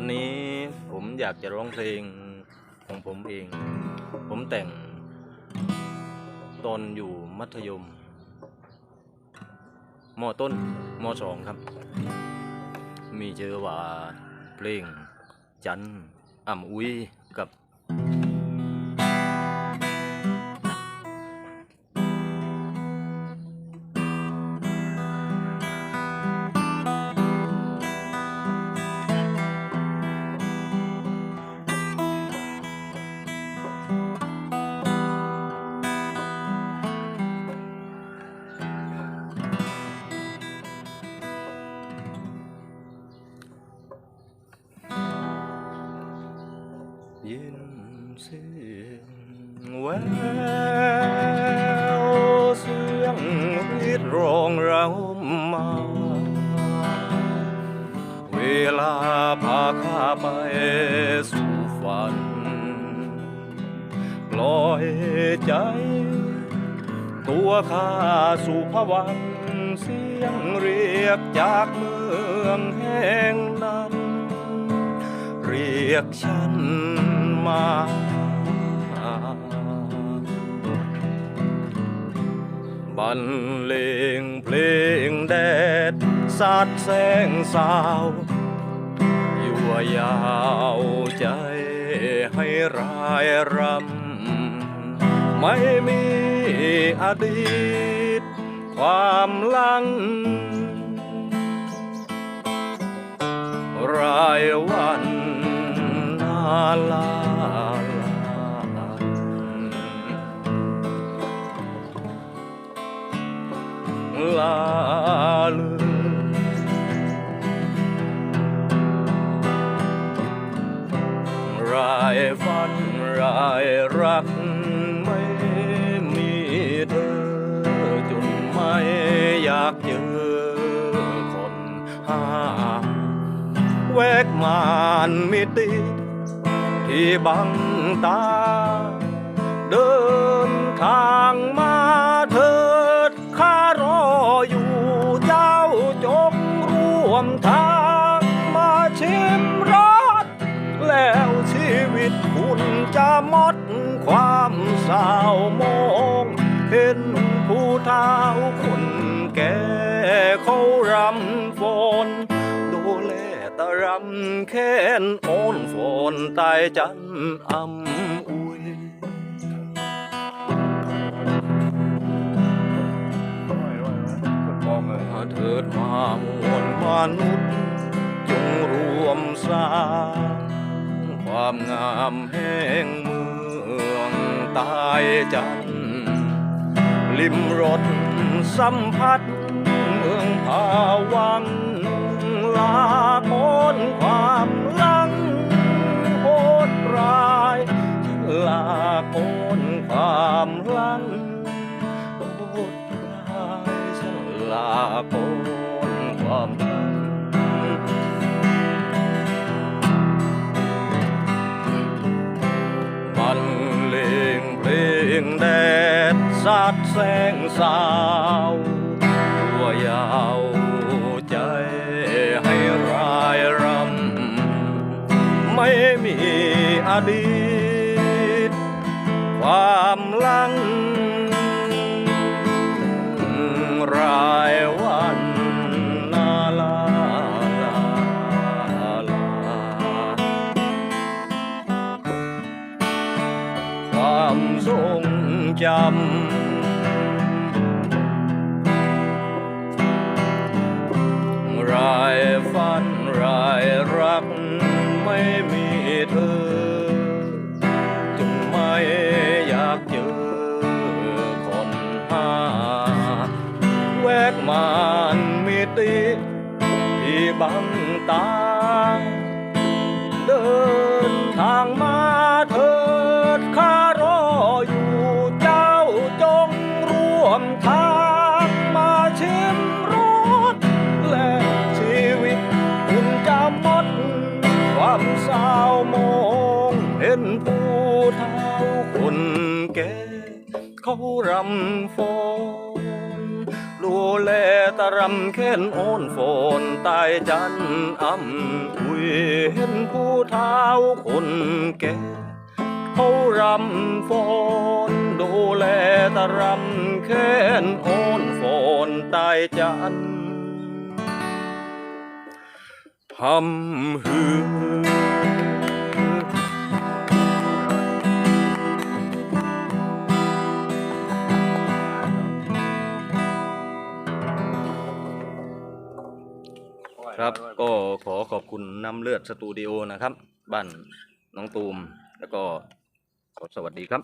วันนี้ผมอยากจะร้องเพลงของผมเอง ผมแต่ง ตอนอยู่มัธยมมต้นมสองครับ มีเจอว่าเพลงจันอ่ำอุ้ยกับ ยินเสียงแววเสียงรีดร้องเรามา เวลาพาข้าไปสู่ฝัน ปล่อยใจ ตัวข้าสู่ผวังเสียงเรียกจากเมืองแห่งนั้น เรียกฉันมา บรรเลงเพลงแดดสาดแสงสาวยั่วยาวใจให้รายรำ ไม่มีอดีต ความลัง ลาลืมรายฝันรายรักไม่มีเธอจนไม่อยากเจอคนหาแวกมานมิติที่บังตา เดินทางมา วมทางมาชิมรสแล้วชีวิตคุณจะหมดความเศร้ามองเห็นผู้เฒ่าคนแก่เขารำฝนดูแลตะรำแค้นโอนฝนตายจันอำ ดมามวลมนุษย์จงรวมสร้างความงามแห่งเมืองตายจันทร์ลิมรสสัมผัสเมืองภาวังลาคนความลัง ดแสงสาวตัวยาวใจให้รายรำ ไม่มีอดีต ความลังรายวันนาลาลาลา ความทรงจำ รายฝันรายรักไม่มีเธอ จึงไม่อยากเจอคนหาแวกมานมิติที่บังตาเดินามเศร้ามองเห็นผู้เฒ่าคนแก่เขารำฟ้อนดูแลตรำเข็นโอนโฟนตายจันอ่ำอุยเห็นผู้เท้าคนแก่เขารำโฟนดูแลตรำเข็นโอนโฟนตายจัน ทำหือครับก็ขอขอบคุณน้ำเลือดสตูดิโอนะครับ บ้านน้องตูม แล้วก็ขอสวัสดีครับ